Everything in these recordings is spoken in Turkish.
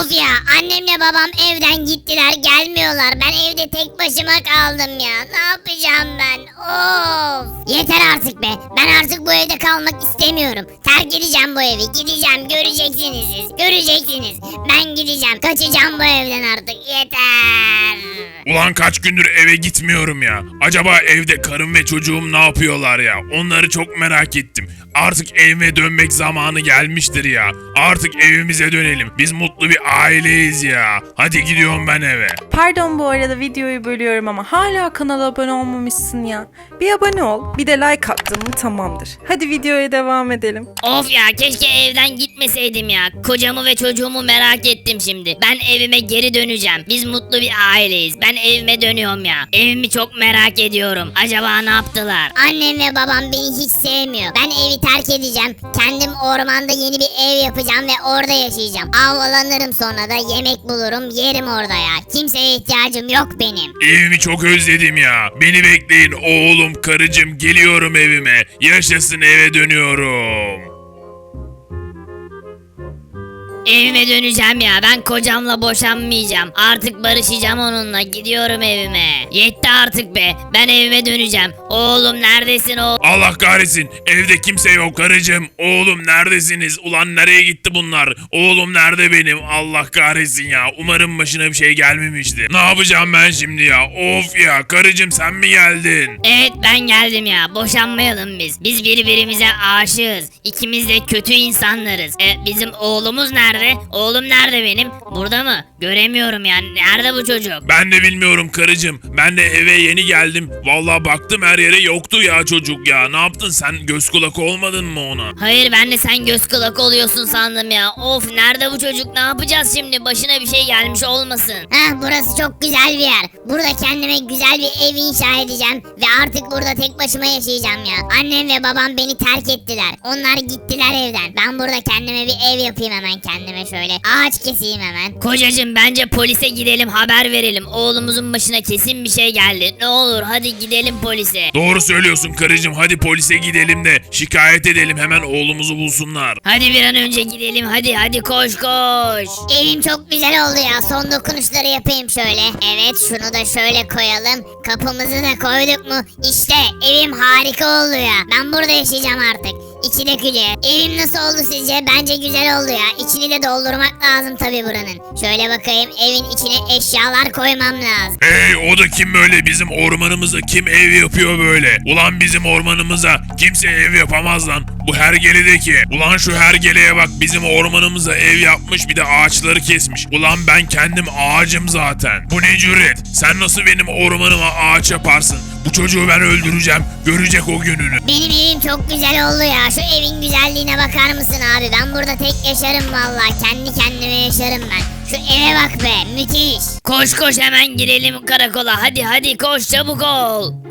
Of ya annemle babam evden gittiler gelmiyorlar. Ben evde tek başıma kaldım ya. Ne yapacağım ben? Of. Yeter artık be. Ben artık bu evde kalmak istemiyorum. Terk edeceğim bu evi. Gideceğim. Göreceksiniz siz. Göreceksiniz. Ben gideceğim. Kaçacağım bu evden artık. Yeter. Ulan kaç gündür eve gitmiyorum ya. Acaba evde karım ve çocuğum ne yapıyorlar ya? Onları çok merak ettim. Artık evime dönmek zamanı gelmiştir ya. Artık evimize dönelim. Biz mutlu bir aileyiz ya. Hadi gidiyorum ben eve. Pardon bu arada videoyu bölüyorum ama hala kanala abone olmamışsın ya. Bir abone ol, bir de like attın mı tamamdır. Hadi videoya devam edelim. Of ya keşke evden gitmeseydim ya. Kocamı ve çocuğumu merak ettim şimdi. Ben evime geri döneceğim. Biz mutlu bir aileyiz. Ben evime dönüyorum ya. Evimi çok merak ediyorum. Acaba ne yaptılar? Annem ve babam beni hiç sevmiyor. Ben evi terk edeceğim. Kendim ormanda yeni bir ev yapacağım ve orada yaşayacağım. Avlanırım sonra da yemek bulurum yerim orada ya. Kimseye ihtiyacım yok benim. Evimi çok özledim ya. Beni bekleyin oğlum, karıcığım geliyorum evime. Yaşasın eve dönüyorum. Evime döneceğim ya. Ben kocamla boşanmayacağım. Artık barışacağım onunla. Gidiyorum evime. Yetti artık be. Ben evime döneceğim. Oğlum neredesin oğlum? Allah kahretsin. Evde kimse yok karıcığım. Oğlum neredesiniz? Ulan nereye gitti bunlar? Oğlum nerede benim? Allah kahretsin ya. Umarım başına bir şey gelmemiştir. Ne yapacağım ben şimdi ya? Of ya karıcığım sen mi geldin? Evet ben geldim ya. Boşanmayalım biz. Biz birbirimize aşığız. İkimiz de kötü insanlarız. E, bizim oğlumuz nerede? Oğlum nerede benim? Burada mı? Göremiyorum yani. Nerede bu çocuk? Ben de bilmiyorum karıcığım. Ben de eve yeni geldim. Vallahi baktım her yere yoktu ya çocuk ya. Ne yaptın sen? Göz kulak olmadın mı ona? Hayır ben de sen göz kulak oluyorsun sandım ya. Of nerede bu çocuk? Ne yapacağız şimdi? Başına bir şey gelmiş olmasın. Heh burası çok güzel bir yer. Burada kendime güzel bir ev inşa edeceğim. Ve artık burada tek başıma yaşayacağım ya. Annem ve babam beni terk ettiler. Onlar gittiler evden. Ben burada kendime bir ev yapayım hemen kendime şöyle. Ağaç keseyim hemen. Kocacığım bence polise gidelim haber verelim. Oğlumuzun başına kesin bir şey geldi. Ne olur hadi gidelim polise. Doğru söylüyorsun karıcığım. Hadi polise gidelim de şikayet edelim hemen oğlumuzu bulsunlar. Hadi bir an önce gidelim hadi hadi koş koş. Evim çok güzel oldu ya. Son dokunuşları yapayım şöyle. Evet şunu da şöyle koyalım. Kapımızı da koyduk mu? İşte evim harika oldu ya. Ben burada yaşayacağım artık. İçi de külü. Evim nasıl oldu sizce? Bence güzel oldu ya. İçini de doldurmak lazım tabii buranın. Şöyle bakayım evin içine eşyalar koymam lazım. Hey o da kim böyle bizim ormanımıza kim ev yapıyor böyle? Ulan bizim ormanımıza kimse ev yapamaz lan. Bu hergeledeki. Ulan şu hergeleye bak bizim ormanımıza ev yapmış bir de ağaçları kesmiş. Ulan ben kendim ağacım zaten. Bu ne cüret? Sen nasıl benim ormanıma ağaç yaparsın? Bu çocuğu ben öldüreceğim. Görecek o gününü. Benim evim çok güzel oldu ya. Şu evin güzelliğine bakar mısın abi? Ben burada tek yaşarım vallahi. Kendi kendime yaşarım ben. Şu eve bak be. Müthiş. Koş koş hemen girelim karakola hadi hadi koş çabuk ol.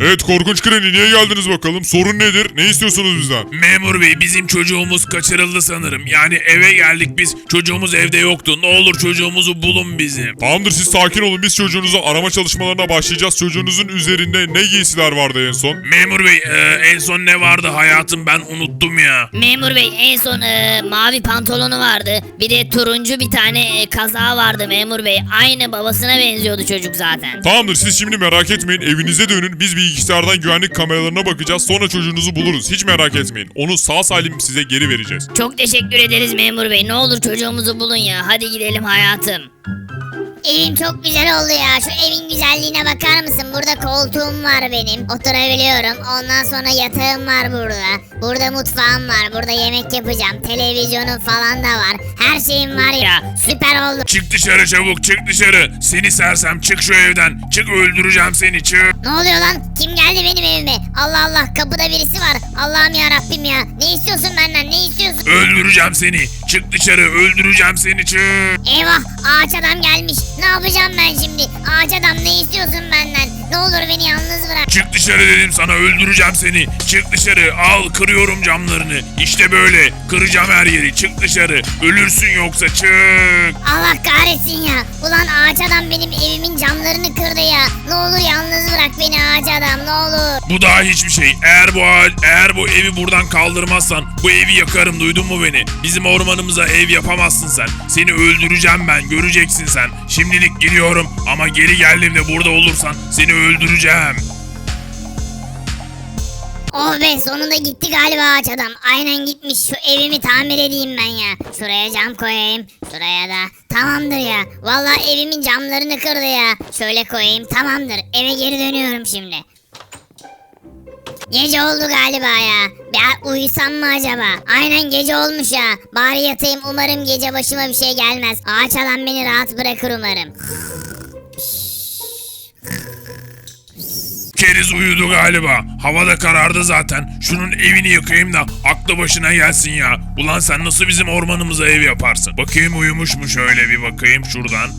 Evet korkunç kreni niye geldiniz bakalım? Sorun nedir? Ne istiyorsunuz bizden? Memur bey bizim çocuğumuz kaçırıldı sanırım. Yani eve geldik biz. Çocuğumuz evde yoktu. Ne olur çocuğumuzu bulun bizim. Tamamdır siz sakin olun biz çocuğunuzu arama çalışmalarına başlayacağız. Çocuğunuzun üzerinde ne giysiler vardı en son? Memur bey e, en son ne vardı hayatım ben unuttum ya. Memur bey en son e, mavi pantolonu vardı. Bir de turuncu bir tane e, kazağı vardı memur bey. Aynı babasına benziyordu çocuk zaten. Tamamdır siz şimdi merak etmeyin evinize dönün. Biz bilgisayardan güvenlik kameralarına bakacağız. Sonra çocuğunuzu buluruz. Hiç merak etmeyin. Onu sağ salim size geri vereceğiz. Çok teşekkür ederiz memur bey. Ne olur çocuğumuzu bulun ya. Hadi gidelim hayatım. Evim çok güzel oldu ya. Şu evin güzelliğine bakar mısın? Burada koltuğum var benim. Oturabiliyorum. Ondan sonra yatağım var burada. Burada mutfağım var. Burada yemek yapacağım. Televizyonum falan da var. Her şeyim var ya. Süper oldu. Çık dışarı çabuk çık dışarı. Seni sersem çık şu evden. Çık öldüreceğim seni çık. Ne oluyor lan? Kim geldi benim evime? Allah Allah kapıda birisi var. Allah'ım ya Rabbim ya. Ne istiyorsun benden? Ne istiyorsun? Öldüreceğim seni. Çık dışarı öldüreceğim seni çık. Eyvah ağaç adam gelmiş. Ne yapacağım ben şimdi? Ağaç adam ne istiyorsun benden? Ne olur beni yalnız bırak. Çık dışarı dedim sana öldüreceğim seni. Çık dışarı al kırıyorum camlarını. İşte böyle kıracağım her yeri. Çık dışarı. Ölürsün yoksa çık. Allah kahretsin ya. Ulan ağaç adam benim evimin camlarını kırdı ya. Ne olur yalnız bırak beni ağaç adam ne olur. Bu daha hiçbir şey. Eğer bu ağaç, eğer bu evi buradan kaldırmazsan bu evi yakarım duydun mu beni? Bizim ormanımıza ev yapamazsın sen. Seni öldüreceğim ben göreceksin sen. Şimdilik gidiyorum ama geri geldiğimde burada olursan seni öldüreceğim. Oh be sonunda gitti galiba ağaç adam. Aynen gitmiş. Şu evimi tamir edeyim ben ya. Şuraya cam koyayım. Şuraya da. Tamamdır ya. Vallahi evimin camlarını kırdı ya. Şöyle koyayım. Tamamdır. Eve geri dönüyorum şimdi. Gece oldu galiba ya. Ben uyusam mı acaba? Aynen gece olmuş ya. Bari yatayım umarım gece başıma bir şey gelmez. Ağaç adam beni rahat bırakır umarım. Keriz uyudu galiba. Hava da karardı zaten. Şunun evini yakayım da aklı başına gelsin ya. Ulan sen nasıl bizim ormanımıza ev yaparsın? Bakayım uyumuş mu şöyle bir bakayım şuradan.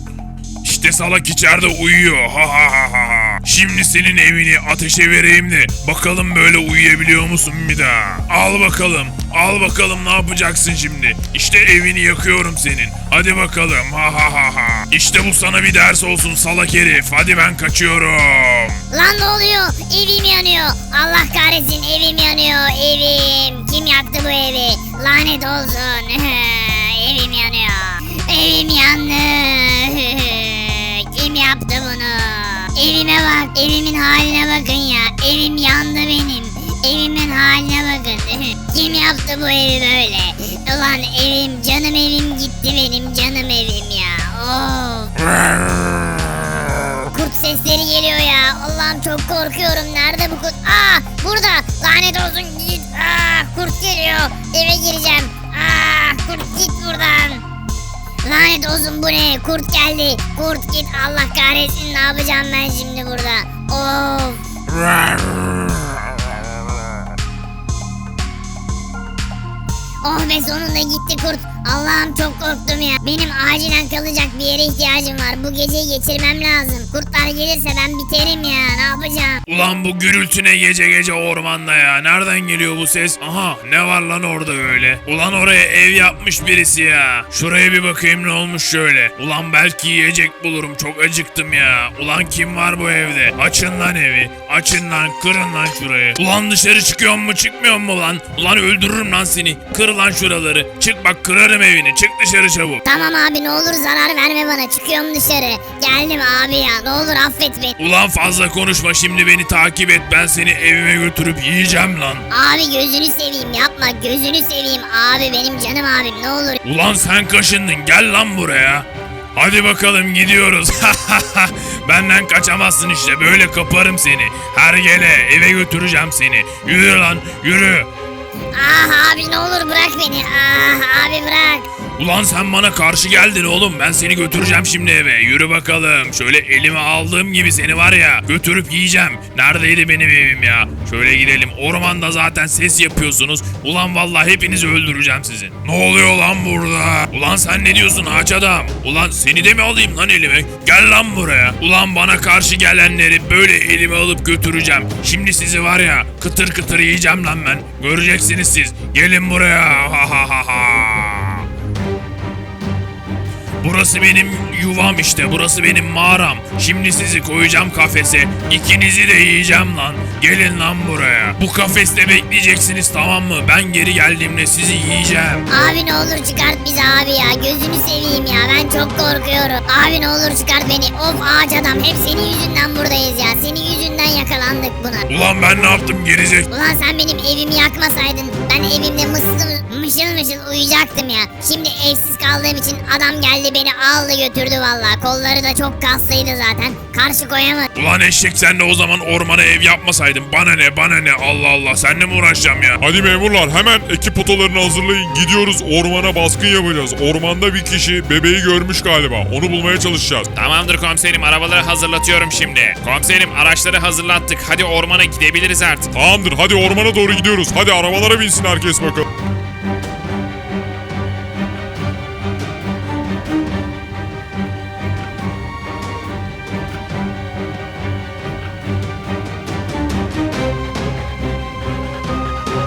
İşte salak içeride uyuyor. Ha ha ha. ha. Şimdi senin evini ateşe vereyim de bakalım böyle uyuyabiliyor musun bir daha. Al bakalım. Al bakalım ne yapacaksın şimdi. İşte evini yakıyorum senin. Hadi bakalım. Ha ha ha ha. İşte bu sana bir ders olsun salak herif. Hadi ben kaçıyorum. Lan ne oluyor? Evim yanıyor. Allah kahretsin evim yanıyor. Evim. Kim yaktı bu evi? Lanet olsun. evim yanıyor. Evim yandı. Kim yaptı bunu? Evime bak. Evimin haline bakın ya. Evim yandı benim. Evimin haline bakın. Kim yaptı bu evi böyle? Ulan evim, canım evim gitti benim canım evim ya. Of. Kurt sesleri geliyor ya. Allah'ım çok korkuyorum. Nerede bu kurt? Aa burada. Lanet olsun git. Aa kurt geliyor. Eve gireceğim. Aa kurt git buradan. Lanet olsun bu ne? Kurt geldi. Kurt git. Allah kahretsin. Ne yapacağım ben şimdi burada? Of. Oh sonunda gitti kurt. Allah'ım çok korktum ya. Benim acilen kalacak bir yere ihtiyacım var. Bu geceyi geçirmem lazım. Kurtlar gelirse ben biterim ya. Ne yapacağım? Ulan bu gürültü ne gece gece ormanda ya? Nereden geliyor bu ses? Aha ne var lan orada öyle? Ulan oraya ev yapmış birisi ya. Şuraya bir bakayım ne olmuş şöyle. Ulan belki yiyecek bulurum çok acıktım ya. Ulan kim var bu evde? Açın lan evi. Açın lan kırın lan şurayı. Ulan dışarı çıkıyor mu çıkmıyor mu lan? Ulan öldürürüm lan seni. Kır lan şuraları. Çık bak kırarım evini. Çık dışarı çabuk. Tamam abi ne olur zarar verme bana. Çıkıyorum dışarı. Geldim abi ya. Ne olur affet beni. Ulan fazla konuşma şimdi beni takip et. Ben seni evime götürüp yiyeceğim lan. Abi gözünü seveyim yapma. Gözünü seveyim abi benim canım abim ne olur. Ulan sen kaşındın gel lan buraya. Hadi bakalım gidiyoruz. Benden kaçamazsın işte böyle kaparım seni. Her gele eve götüreceğim seni. Yürü lan yürü. Ah abi ne olur bırak beni. Ah abi bırak. Ulan sen bana karşı geldin oğlum. Ben seni götüreceğim şimdi eve. Yürü bakalım. Şöyle elime aldığım gibi seni var ya götürüp yiyeceğim. Neredeydi benim evim ya? Şöyle gidelim. Ormanda zaten ses yapıyorsunuz. Ulan vallahi hepinizi öldüreceğim sizin. Ne oluyor lan burada? Ulan sen ne diyorsun ağaç adam? Ulan seni de mi alayım lan elime? Gel lan buraya. Ulan bana karşı gelenleri böyle elime alıp götüreceğim. Şimdi sizi var ya kıtır kıtır yiyeceğim lan ben. Göreceksiniz siz. Gelin buraya. Ha ha ha ha. Burası benim yuvam işte. Burası benim mağaram. Şimdi sizi koyacağım kafese. İkinizi de yiyeceğim lan. Gelin lan buraya. Bu kafeste bekleyeceksiniz tamam mı? Ben geri geldiğimde sizi yiyeceğim. Abi ne olur çıkart bizi abi ya. Gözünü seveyim ya. Ben çok korkuyorum. Abi ne olur çıkart beni. Of ağaç adam. Hep senin yüzünden buradayız ya. Senin yüzünden yakalandık buna. Ulan ben ne yaptım gerizek? Ulan sen benim evimi yakmasaydın ben evimde mısıl mışıl mışıl uyuyacaktım ya. Şimdi evsiz kaldığım için adam geldi beni aldı götürdü valla. Kolları da çok kaslıydı zaten. Karşı koyamadım. Ulan eşek sen de o zaman ormana ev yapmasaydın. Bana ne bana ne Allah Allah. Seninle mi uğraşacağım ya? Hadi memurlar hemen ekip otolarını hazırlayın. Gidiyoruz ormana baskın yapacağız. Ormanda bir kişi bebeği görmüş galiba. Onu bulmaya çalışacağız. Tamamdır komiserim arabaları hazırlatıyorum şimdi. Komiserim araçları hazırlattık. Hadi ormana gidebiliriz artık. Tamamdır hadi ormana doğru gidiyoruz. Hadi arabalara binsin herkes bakalım.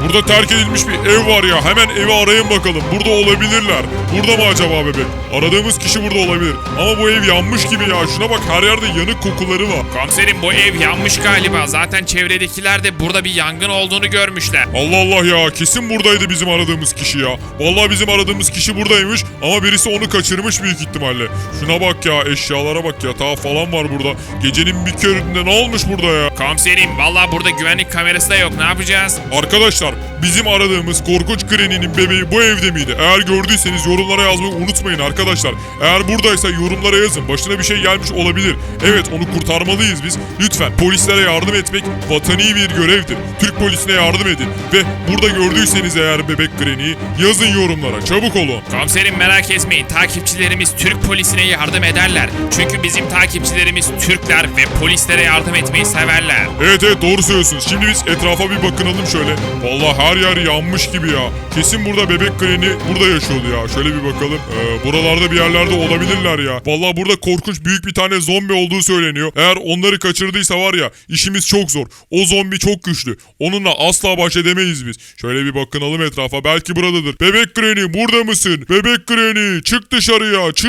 Burada terk edilmiş bir ev var ya. Hemen evi arayın bakalım. Burada olabilirler. Burada mı acaba bebek? Aradığımız kişi burada olabilir. Ama bu ev yanmış gibi ya. Şuna bak her yerde yanık kokuları var. Komiserim bu ev yanmış galiba. Zaten çevredekiler de burada bir yangın olduğunu görmüşler. Allah Allah ya kesin buradaydı bizim aradığımız kişi ya. Vallahi bizim aradığımız kişi buradaymış ama birisi onu kaçırmış büyük ihtimalle. Şuna bak ya eşyalara bak yatağı falan var burada. Gecenin bir köründe ne olmuş burada ya? Komiserim valla burada güvenlik kamerası da yok. Ne yapacağız? Arkadaşlar bizim aradığımız korkunç Granny'nin bebeği bu evde miydi? Eğer gördüyseniz yorumlara yazmayı unutmayın arkadaşlar. Eğer buradaysa yorumlara yazın. Başına bir şey gelmiş olabilir. Evet onu kurtarmalıyız biz. Lütfen polislere yardım etmek vatani bir görevdir. Türk polisine yardım edin. Ve burada gördüyseniz eğer bebek Granny'yi yazın yorumlara. Çabuk olun. Komiserim merak etmeyin. Takipçilerimiz Türk polisine yardım ederler. Çünkü bizim takipçilerimiz Türkler ve polislere yardım etmeyi severler. Evet evet doğru söylüyorsunuz. Şimdi biz etrafa bir bakınalım şöyle. Vallahi her yer yanmış gibi ya. Kesin burada bebek Granny burada yaşıyordu ya. Şöyle bir bakalım. Ee, buralarda bir yerlerde olabilirler ya. Vallahi burada korkunç büyük bir tane zombi olduğu söyleniyor. Eğer onları kaçırdıysa var ya işimiz çok zor. O zombi çok güçlü. Onunla asla baş edemeyiz biz. Şöyle bir bakınalım etrafa. Belki buradadır. Bebek Granny burada mısın? Bebek Granny çık dışarıya çık.